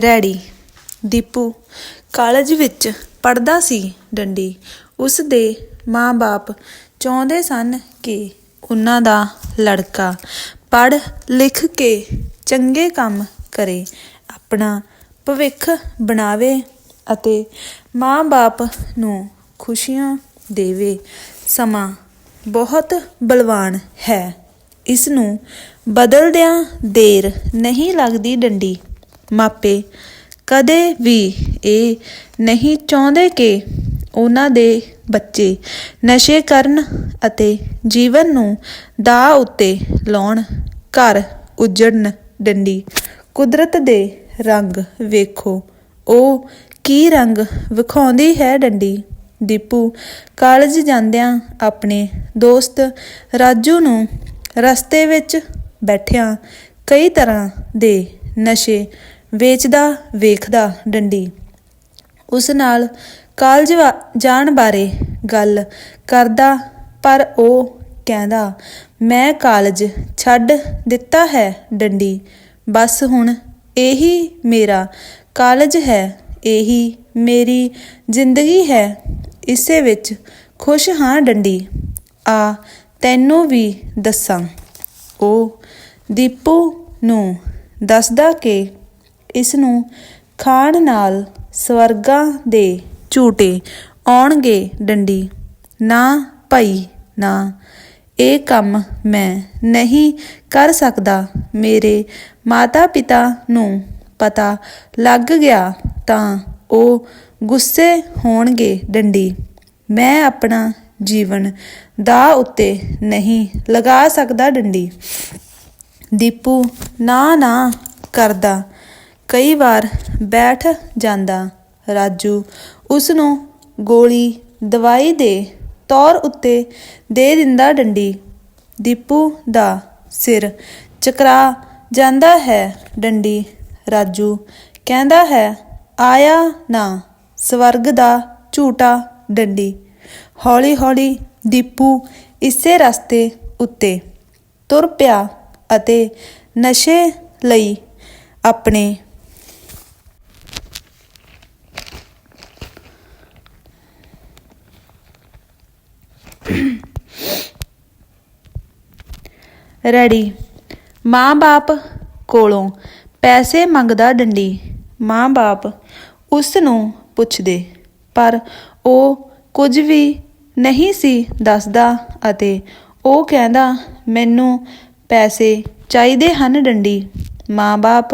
Ready. Deepu college ਵਿੱਚ ਪੜਦਾ ਸੀ ਡੰਡੀ। ਉਸ ਦੇ ਮਾਂ-ਬਾਪ ਚਾਹੁੰਦੇ ਸਨ ਕਿ ਉਹਨਾਂ ਦਾ ਲੜਕਾ ਪੜ੍ਹ ਲਿਖ ਕੇ ਚੰਗੇ ਕੰਮ ਕਰੇ, ਆਪਣਾ ਭਵਿੱਖ ਬਣਾਵੇ ਅਤੇ ਮਾਂ-ਬਾਪ ਨੂੰ ਖੁਸ਼ੀਆਂ ਦੇਵੇ। ਸਮਾਂ ਬਹੁਤ ਬਲਵਾਨ ਹੈ। ਇਸ ਨੂੰ ਬਦਲਦਿਆਂ ਦੇਰ ਨਹੀਂ ਲੱਗਦੀ ਡੰਡੀ। ਮਾਪੇ। ਕਦੇ ਵੀ ਇਹ ਨਹੀਂ ਚਾਹੁੰਦੇ ਕਿ ਉਹਨਾਂ ਦੇ ਬੱਚੇ ਨਸ਼ੇ ਕਰਨ ਅਤੇ ਜੀਵਨ ਨੂੰ ਦਾਅ ਉੱਤੇ ਲਾਉਣ ਘਰ ਉਜੜਨ ਡੰਡੀ। ਕੁਦਰਤ ਦੇ ਰੰਗ ਵੇਖੋ। ਉਹ ਕੀ ਰੰਗ ਵਿਖਾਉਂਦੀ ਹੈ ਡੰਡੀ? ਦੀਪੂ ਕਾਲਜ ਜਾਂਦਿਆਂ ਆਪਣੇ ਦੋਸਤ ਰਾਜੂ ਨੂੰ ਰਸਤੇ ਵਿੱਚ ਬੈਠਿਆਂ ਕਈ ਤਰ੍ਹਾਂ ਦੇ ਨਸ਼ੇ ਵੇਚਦਾ, ਵੇਖਦਾ, ਡੰਡੀ। ਉਸ ਨਾਲ ਕਾਲਜ ਵਾ- ਜਾਣ ਬਾਰੇ ਗੱਲ ਕਰਦਾ, ਪਰ ਉਹ ਕਹਿੰਦਾ, ਮੈਂ ਕਾਲਜ ਛੱਡ ਦਿੱਤਾ ਹੈ, ਡੰਡੀ। ਬਸ ਹੁਣ ਇਹੀ ਮੇਰਾ ਕਾਲਜ ਹੈ, ਇਹੀ ਮੇਰੀ ਜ਼ਿੰਦਗੀ ਹੈ। ਇਸੇ ਵਿੱਚ ਖੁਸ਼ ਹਾਂ, ਡੰਡੀ। ਆ, ਤੈਨੂੰ ਵੀ ਦੱਸਾਂ। ਉਹ ਦੀਪੂ ਨੂੰ ਦੱਸਦਾ ਕਿ ਇਸ ਨੂੰ ਖਾਣ ਨਾਲ ਸਵਰਗਾਂ ਦੇ ਝੂਟੇ ਆਉਣਗੇ ਡੰਡੀ। ਨਾ ਭਈ, ਨਾ। ਇਹ ਕੰਮ ਮੈਂ ਨਹੀਂ ਕਰ ਸਕਦਾ। ਮੇਰੇ ਮਾਤਾ ਪਿਤਾ ਨੂੰ ਪਤਾ ਲੱਗ ਗਿਆ ਤਾਂ ਉਹ ਗੁੱਸੇ ਹੋਣਗੇ ਡੰਡੀ। ਮੈਂ ਆਪਣਾ ਜੀਵਨ ਦਾ ਉੱਤੇ ਨਹੀਂ ਲਗਾ ਸਕਦਾ ਡੰਡੀ। ਦੀਪੂ ਨਾ ਨਾ ਕਰਦਾ। ਕਈ ਵਾਰ ਬੈਠ ਜਾਂਦਾ ਰਾਜੂ। ਉਸ ਨੂੰ ਗੋਲੀ ਦਵਾਈ ਦੇ ਤੌਰ ਉੱਤੇ ਦੇ ਦਿੰਦਾ ਡੰਡੀ। ਦੀਪੂ ਦਾ ਸਿਰ ਚਕਰਾ ਜਾਂਦਾ ਹੈ ਡੰਡੀ। ਰਾਜੂ ਕਹਿੰਦਾ ਹੈ, ਆਇਆ ਨਾ, ਸਵਰਗ ਦਾ ਝੂਟਾ ਡੰਡੀ। ਹੌਲੀ ਹੌਲੀ ਦੀਪੂ ਇਸੇ ਰਸਤੇ ਉੱਤੇ ਤੁਰ ਪਿਆ ਅਤੇ ਨਸ਼ੇ ਲਈ ਆਪਣੇ ਰੈਡੀ। ਮਾਂ-ਬਾਪ ਕੋਲੋਂ ਪੈਸੇ ਮੰਗਦਾ ਡੰਡੀ। ਮਾਂ-ਬਾਪ ਉਸ ਨੂੰ ਪੁੱਛਦੇ, ਪਰ ਉਹ ਕੁਝ ਵੀ ਨਹੀਂ ਸੀ ਦੱਸਦਾ ਅਤੇ ਉਹ ਕਹਿੰਦਾ, ਮੈਨੂੰ ਪੈਸੇ ਚਾਹੀਦੇ ਹਨ ਡੰਡੀ। ਮਾਂ-ਬਾਪ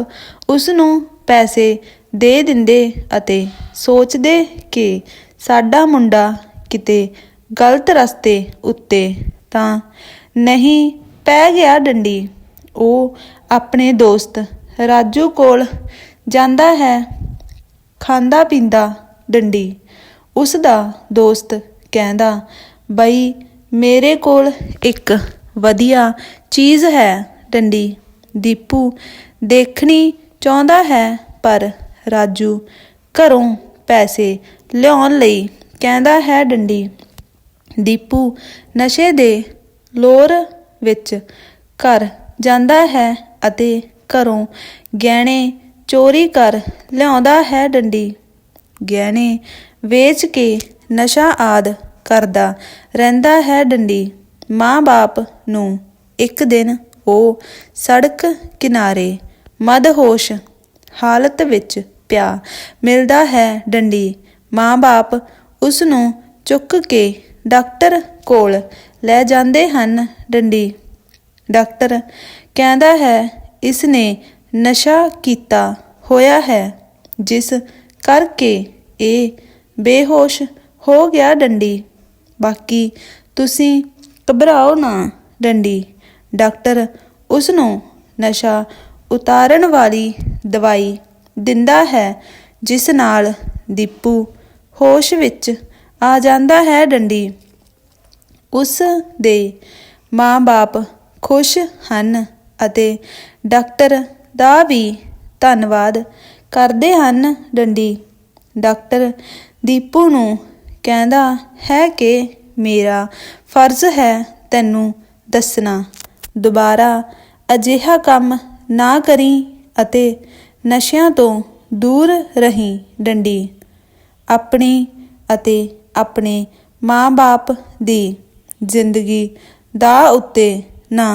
ਉਸ ਨੂੰ ਪੈਸੇ ਦੇ ਦਿੰਦੇ ਅਤੇ ਸੋਚਦੇ ਕਿ ਸਾਡਾ ਮੁੰਡਾ ਕਿਤੇ ਗਲਤ ਰਸਤੇ ਉੱਤੇ ਤਾਂ ਨਹੀਂ ਪੈ ਗਿਆ ਡੰਡੀ। ਉਹ ਆਪਣੇ ਦੋਸਤ ਰਾਜੂ ਕੋਲ ਜਾਂਦਾ ਹੈ, ਖਾਂਦਾ ਪੀਂਦਾ ਡੰਡੀ। ਉਸ ਦਾ ਦੋਸਤ ਕਹਿੰਦਾ, ਬਈ, ਮੇਰੇ ਕੋਲ ਇੱਕ ਵਧੀਆ ਚੀਜ਼ ਹੈ ਡੰਡੀ। ਦੀਪੂ ਦੇਖਣੀ ਚਾਹੁੰਦਾ ਹੈ, ਪਰ ਰਾਜੂ ਘਰੋਂ ਪੈਸੇ ਲਿਆਉਣ ਲਈ ਕਹਿੰਦਾ ਹੈ ਡੰਡੀ। ਦੀਪੂ ਨਸ਼ੇ ਦੇ ਲੋਰ ਵਿੱਚ ਘਰ ਜਾਂਦਾ ਹੈ ਅਤੇ ਘਰੋਂ ਗਹਿਣੇ ਚੋਰੀ ਕਰ ਲਿਆਉਂਦਾ ਹੈ ਡੰਡੀ। ਗਹਿਣੇ ਵੇਚ ਕੇ ਨਸ਼ਾ ਆਦ ਕਰਦਾ ਰਹਿੰਦਾ ਹੈ ਡੰਡੀ। ਮਾਂ-ਬਾਪ ਨੂੰ ਇੱਕ ਦਿਨ ਉਹ ਸੜਕ ਕਿਨਾਰੇ ਮਦਹੋਸ਼ ਹਾਲਤ ਵਿੱਚ ਪਿਆ ਮਿਲਦਾ ਹੈ ਡੰਡੀ। ਮਾਂ-ਬਾਪ ਉਸ ਨੂੰ ਚੁੱਕ ਕੇ ਡਾਕਟਰ ਕੋਲ ਲੈ ਜਾਂਦੇ ਹਨ ਡੰਡੀ। ਡਾਕਟਰ ਕਹਿੰਦਾ ਹੈ ਇਸ ਨੇ ਨਸ਼ਾ ਕੀਤਾ ਹੋਇਆ ਹੈ, ਜਿਸ ਕਰਕੇ ਇਹ ਬੇਹੋਸ਼ ਹੋ ਗਿਆ ਡੰਡੀ। ਬਾਕੀ ਤੁਸੀਂ ਘਬਰਾਓ ਨਾ ਡੰਡੀ ਡਾਕਟਰ ਉਸ ਨੂੰ ਨਸ਼ਾ ਉਤਾਰਨ ਵਾਲੀ ਦਵਾਈ ਦਿੰਦਾ ਹੈ, ਜਿਸ ਨਾਲ ਦੀਪੂ ਹੋਸ਼ ਵਿੱਚ ਆ ਜਾਂਦਾ ਹੈ ਡੰਡੀ। ਉਸ ਦੇ ਮਾਂ-ਬਾਪ ਖੁਸ਼ ਹਨ ਅਤੇ ਡਾਕਟਰ ਦਾ ਵੀ ਧੰਨਵਾਦ ਕਰਦੇ ਹਨ ਡੰਡੀ। ਡਾਕਟਰ ਦੀਪੂ ਨੂੰ ਕਹਿੰਦਾ ਹੈ ਕਿ ਮੇਰਾ ਫਰਜ਼ ਹੈ ਤੈਨੂੰ ਦੱਸਣਾ। ਦੁਬਾਰਾ ਅਜਿਹਾ ਕੰਮ ਨਾ ਕਰੀ ਅਤੇ ਨਸ਼ਿਆਂ ਤੋਂ ਦੂਰ ਰਹੀ ਡੰਡੀ। ਆਪਣੀ ਅਤੇ ਆਪਣੇ ਮਾਂ-ਬਾਪ ਦੀ ਜ਼ਿੰਦਗੀ ਦਾ ਉੱਤੇ ਨਾ